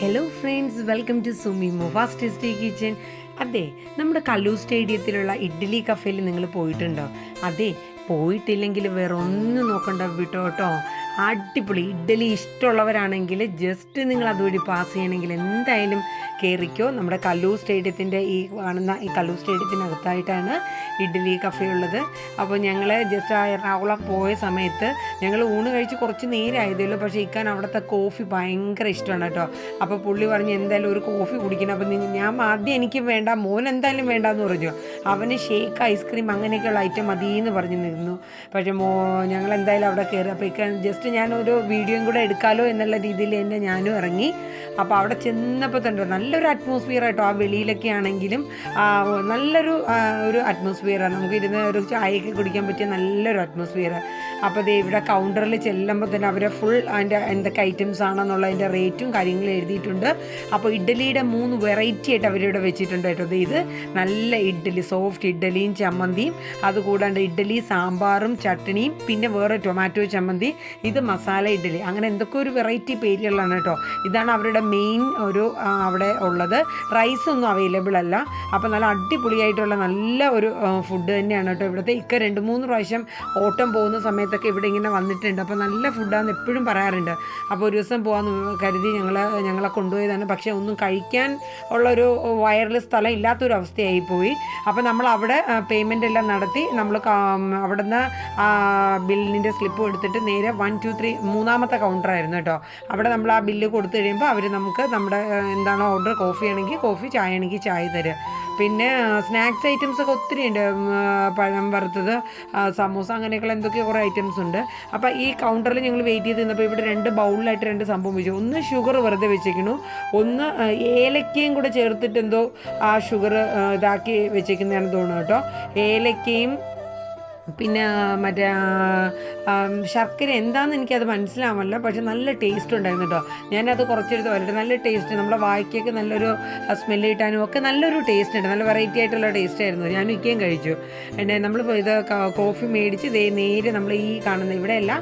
Hello friends welcome to Sumi fast tasty kitchen അതെ നമ്മുടെ കല്ലൂർ സ്റ്റേഡിയത്തിലുള്ള ഇഡ്ഡലി കഫേയിൽ നിങ്ങൾ പോയിട്ടുണ്ടോ? അതെ പോയിട്ടില്ലെങ്കിൽ വേറെ ഒന്നും നോക്കണ്ട വിട്ടോ കേട്ടോ അടിപൊളി. ഇഡ്ഡലി ഇഷ്ടമുള്ളവരാണെങ്കിൽ ജസ്റ്റ് നിങ്ങൾ അതുവഴി പാസ് ചെയ്യണമെങ്കിൽ എന്തായാലും കയറിക്കോ നമ്മുടെ കല്ലൂർ സ്റ്റേഡിയത്തിന്റെ ഈ കാണുന്ന ഈ കല്ലൂർ സ്റ്റേഡിയത്തിനകത്തായിട്ടാണ് ഇഡ്ഡലി കഫേ ഉള്ളത്. അപ്പോൾ ഞങ്ങൾ ജസ്റ്റ് ആ എറണാകുളം പോയ സമയത്ത് ഞങ്ങൾ ഊണ് കഴിച്ച് കുറച്ച് നേരമായതേ ഉള്ളൂ പക്ഷേ ഇക്കാൻ അവിടുത്തെ കോഫി ഭയങ്കര ഇഷ്ടമാണ് കേട്ടോ. അപ്പോൾ പുള്ളി പറഞ്ഞ് എന്തായാലും ഒരു കോഫി കുടിക്കണം. അപ്പോൾ ഞാൻ ആദ്യം എനിക്ക് വേണ്ട. മോൻ എന്തായാലും വേണ്ടാന്ന് പറഞ്ഞു. അവന് ഷേക്ക് ഐസ്ക്രീം അങ്ങനെയൊക്കെയുള്ള ഐറ്റം മതി എന്ന് പറഞ്ഞ് നിന്നു. പക്ഷേ മോ ഞങ്ങൾ എന്തായാലും അവിടെ കയറി അപ്പോൾ ഇക്കാൻ ജസ്റ്റ് ഞാനൊരു വീഡിയോയും കൂടെ എടുക്കാമല്ലോ എന്നുള്ള രീതിയിൽ തന്നെ ഞാനും ഇറങ്ങി. അപ്പോൾ അവിടെ ചെന്നപ്പോൾ തന്നെ നല്ലൊരു അറ്റ്മോസ്ഫിയർ ആയിട്ടോ. ആ വെളിയിലൊക്കെ ആണെങ്കിലും നല്ലൊരു ഒരു അറ്റ്മോസ്ഫിയറാണ് നമുക്ക് ഇരുന്ന് ഒരു ചായയൊക്കെ കുടിക്കാൻ പറ്റിയ നല്ലൊരു അറ്റ്മോസ്ഫിയർ അപ്പോൾ ദേ ഇവിടെ കൗണ്ടറിൽ ചെല്ലുമ്പോൾ തന്നെ അവരെ ഫുൾ അതിന്റെ എന്തൊക്കെ ഐറ്റംസ് ആണെന്നുള്ളതിന്റെ റേറ്റും കാര്യങ്ങളും എഴുതിയിട്ടുണ്ട്. അപ്പോൾ ഇഡ്ഡലിയുടെ മൂന്ന് വെറൈറ്റി ആയിട്ട് അവരിവിടെ വെച്ചിട്ടുണ്ട് കേട്ടോ. ഇത് നല്ല ഇഡ്ഡലി സോഫ്റ്റ് ഇഡ്ഡലിയും ചമ്മന്തിയും അതുകൂടാണ്ട് ഇഡ്ഡലി സാമ്പാറും ചട്ണിയും പിന്നെ വേറെ ടൊമാറ്റോ ചമ്മന്തി ഇത് മസാല ഇഡ്ഡലി. അങ്ങനെ എന്തൊക്കെ ഒരു വെറൈറ്റി പേരുകളാണ് കേട്ടോ. ഇതാണ് അവരുടെ മെയിൻ ഒരു അവിടെ ഉള്ളത്. റൈസ് ഒന്നും അവൈലബിൾ അല്ല. അപ്പോൾ നല്ല അടിപൊളിയായിട്ടുള്ള നല്ല ഒരു ഫുഡ് തന്നെയാണ് കേട്ടോ ഇവിടുത്തെ. ഇക്ക രണ്ട് മൂന്ന് പ്രാവശ്യം ഓട്ടം പോകുന്ന സമയത്തൊക്കെ ഇവിടെ ഇങ്ങനെ വന്നിട്ടുണ്ട്. അപ്പോൾ നല്ല ഫുഡാന്ന് എപ്പോഴും പറയാറുണ്ട്. അപ്പോൾ ഒരു ദിവസം പോകാമെന്ന് കരുതി ഞങ്ങൾ ഞങ്ങളെ കൊണ്ടുപോയതാണ്. പക്ഷേ ഒന്നും കഴിക്കാൻ ഉള്ളൊരു വയറിൽ സ്ഥലം ഇല്ലാത്തൊരു അവസ്ഥയായി പോയി അപ്പോൾ നമ്മൾ അവിടെ പേയ്മെന്റ് എല്ലാം നടത്തി നമ്മൾ അവിടെ നിന്ന് ബില്ലിന്റെ സ്ലിപ്പ് എടുത്തിട്ട് നേരെ വൺ ടു ത്രീ മൂന്നാമത്തെ കൗണ്ടറായിരുന്നു കേട്ടോ. അവിടെ നമ്മൾ ആ ബില്ല് കൊടുത്തു കഴിയുമ്പോൾ അവർ നമുക്ക് നമ്മുടെ എന്താണോ ഓർഡർ കോഫി ആണെങ്കിൽ കോഫി ചായ ആണെങ്കിൽ ചായ തരും. പിന്നെ സ്നാക്സ് ഐറ്റംസ് ഒക്കെ ഒത്തിരി ഉണ്ട്. പഴം വറുത്തത് സമൂസ അങ്ങനെയൊക്കെയുള്ള എന്തൊക്കെയോ കുറേ ഐറ്റംസ് ഉണ്ട്. അപ്പോൾ ഈ കൗണ്ടറിൽ ഞങ്ങൾ വെയിറ്റ് ചെയ്ത് നിന്നപ്പോൾ ഇവിടെ രണ്ട് ബൗളിലായിട്ട് രണ്ട് സംഭവം വെച്ചു. ഒന്ന് ഷുഗർ വെറുതെ വെച്ചേക്കണു. ഒന്ന് ഏലക്കയും കൂടെ ചേർത്തിട്ട് എന്തോ ആ ഷുഗർ ഇതാക്കി വെച്ചേക്കുന്നതാണ് തോന്നുന്നു കേട്ടോ. ഏലക്കയും പിന്നെ മറ്റേ ശർക്കര എന്താണെന്ന് എനിക്കത് മനസ്സിലാവല്ല പക്ഷെ നല്ല ടേസ്റ്റ് ഉണ്ടായിരുന്നു കേട്ടോ ഞാനത് കുറച്ചെടുത്ത് വരട്ടെ. നല്ല ടേസ്റ്റ് നമ്മുടെ വായിക്കൊക്കെ നല്ലൊരു സ്മെല്ല് കിട്ടാനും ഒക്കെ നല്ലൊരു ടേസ്റ്റ് ഉണ്ട്. നല്ല വെറൈറ്റി ആയിട്ടുള്ള ടേസ്റ്റ് ആയിരുന്നു. ഞാൻ മിക്കയും കഴിച്ചു. പിന്നെ നമ്മൾ ഇത് കോഫി മേടിച്ച് ദേ നേരെ നമ്മൾ ഈ കാണുന്ന ഇവിടെയല്ല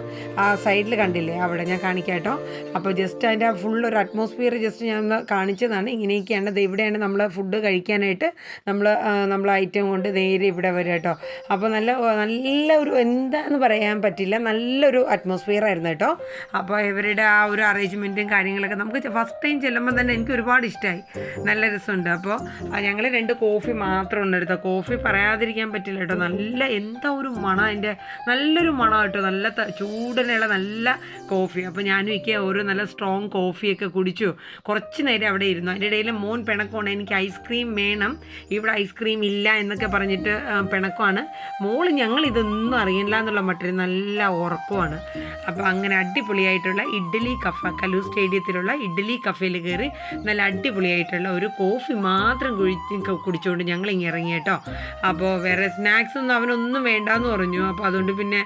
ആ സൈഡിൽ കണ്ടില്ലേ? അവിടെ ഞാൻ കാണിക്കാട്ടോ അപ്പോൾ ജസ്റ്റ് അതിന്റെ ഫുൾ ഒരു അറ്റ്മോസ്ഫിയർ ജസ്റ്റ് ഞാൻ കാണിച്ചതാണ്. ഇങ്ങനെയൊക്കെയാണ്. ദേ ഇവിടെയാണ് നമ്മൾ ഫുഡ് കഴിക്കാനായിട്ട് നമ്മൾ നമ്മൾ ഐറ്റം കൊണ്ട് നേരെ ഇവിടെ വരും കേട്ടോ അപ്പോൾ നല്ല നല്ല ഒരു എന്താന്ന് പറയാൻ പറ്റില്ല. നല്ലൊരു അറ്റ്മോസ്ഫിയർ ആയിരുന്നു കേട്ടോ. അപ്പോൾ ഇവരുടെ ആ ഒരു അറേഞ്ച്മെന്റും കാര്യങ്ങളൊക്കെ നമുക്ക് ഫസ്റ്റ് ടൈം ചെല്ലുമ്പോൾ തന്നെ എനിക്ക് ഒരുപാട് ഇഷ്ടമായി നല്ല രസമുണ്ട്. അപ്പോൾ ഞങ്ങൾ രണ്ട് കോഫി മാത്രം ഉണ്ടെടുത്ത കോഫി പറയാതിരിക്കാൻ പറ്റില്ല കേട്ടോ. നല്ല എന്താ ഒരു മണം അതിന്റെ നല്ലൊരു മണം കേട്ടോ. നല്ല ചൂടനുള്ള നല്ല കോഫി അപ്പോൾ ഞാനും എനിക്ക് ഓരോ നല്ല സ്ട്രോങ് കോഫിയൊക്കെ കുടിച്ചു. കുറച്ച് നേരം അവിടെ ഇരുന്നു. അതിന്റെ ഇടയിൽ മോൻ പിണക്കമാണ്. എനിക്ക് ഐസ്ക്രീം വേണം. ഇവിടെ ഐസ്ക്രീം ഇല്ല എന്നൊക്കെ പറഞ്ഞിട്ട് പിണക്കമാണ്. മോൾ ഞങ്ങൾ ഇതൊന്നും അറിയില്ല എന്നുള്ള മട്ടിൽ നല്ല ഉറപ്പുമാണ്. അപ്പോൾ അങ്ങനെ അടിപൊളിയായിട്ടുള്ള ഇഡ്ഡലി കഫ കലൂർ സ്റ്റേഡിയത്തിലുള്ള ഇഡ്ഡലി കഫയിൽ കയറി നല്ല അടിപൊളിയായിട്ടുള്ള ഒരു കോഫി മാത്രം കുഴി കുടിച്ചുകൊണ്ട് ഞങ്ങൾ ഇങ്ങനെ ഇറങ്ങി കേട്ടോ. അപ്പോൾ വേറെ സ്നാക്സ് ഒന്നും അവനൊന്നും വേണ്ടാന്ന് പറഞ്ഞു. അപ്പോൾ അതുകൊണ്ട് പിന്നെ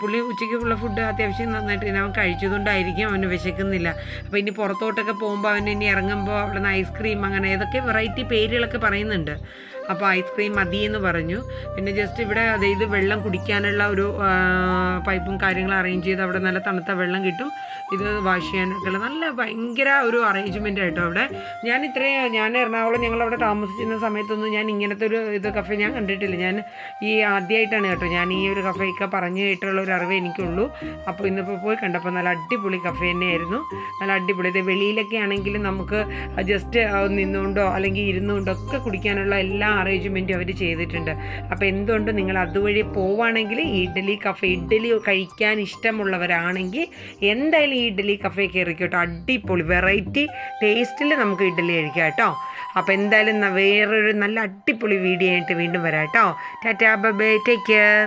പുള്ളി ഉച്ചയ്ക്കുള്ള ഫുഡ് അത്യാവശ്യം നന്നായിട്ട് അവൻ കഴിച്ചതുകൊണ്ടായിരിക്കും അവന് വിശക്കുന്നില്ല. അപ്പോൾ ഇനി പുറത്തോട്ടൊക്കെ പോകുമ്പോൾ അവൻ ഇനി ഇറങ്ങുമ്പോൾ അവിടെ നിന്ന് ഐസ്ക്രീം അങ്ങനെ ഏതൊക്കെ വെറൈറ്റി പേരുകളൊക്കെ പറയുന്നുണ്ട്. അപ്പോൾ ഐസ്ക്രീം മതി എന്ന് പറഞ്ഞു. പിന്നെ ജസ്റ്റ് ഇവിടെ അതായത് വെള്ളം കുടിക്കാനുള്ള ഒരു പൈപ്പും കാര്യങ്ങളും അറേഞ്ച് ചെയ്ത് അവിടെ നല്ല തണുത്ത വെള്ളം കിട്ടും. ഇത് വാഷ് ചെയ്യാനൊക്കെ ഉള്ള നല്ല ഭയങ്കര ഒരു അറേഞ്ച്മെന്റ് ആയിട്ടോ അവിടെ. ഞാൻ ഇത്രയും ഞാൻ എറണാകുളം ഞങ്ങൾ അവിടെ താമസിച്ചിരുന്ന സമയത്തൊന്നും ഞാൻ ഇങ്ങനത്തെ ഒരു ഇത് കഫേ ഞാൻ കണ്ടിട്ടില്ല. ഞാൻ ഈ ആദ്യമായിട്ടാണ് കേട്ടോ ഞാൻ ഈ ഒരു കഫേയൊക്കെ പറഞ്ഞു കേട്ടുള്ള ഒരു അറിവ് എനിക്കുള്ളൂ. അപ്പോൾ ഇന്നിപ്പോൾ പോയി കണ്ടപ്പോൾ നല്ല അടിപൊളി കഫേ തന്നെയായിരുന്നു. നല്ല അടിപൊളി. ഇത് വെളിയിലൊക്കെ ആണെങ്കിലും നമുക്ക് ജസ്റ്റ് നിന്നുകൊണ്ടോ അല്ലെങ്കിൽ ഇരുന്നുകൊണ്ടോ ഒക്കെ കുടിക്കാനുള്ള എല്ലാ അറേഞ്ച്മെന്റും അവർ ചെയ്തിട്ടുണ്ട്. അപ്പോൾ എന്തുകൊണ്ട് നിങ്ങൾ അതുവഴി പോവുകയാണെങ്കിൽ ഇഡ്ഡലി കഫേ ഇഡ്ഡലി കഴിക്കാൻ ഇഷ്ടമുള്ളവരാണെങ്കിൽ എന്തായാലും ഈ ഇഡ്ഡലി കഫേ കയറിക്കോട്ടോ. അടിപൊളി വെറൈറ്റി ടേസ്റ്റിൽ നമുക്ക് ഇഡ്ഡലി കഴിക്കാം കേട്ടോ. അപ്പോൾ എന്തായാലും വേറൊരു നല്ല അടിപൊളി വീഡിയോ ആയിട്ട് വീണ്ടും വരാം കേട്ടോ. Tata bye take care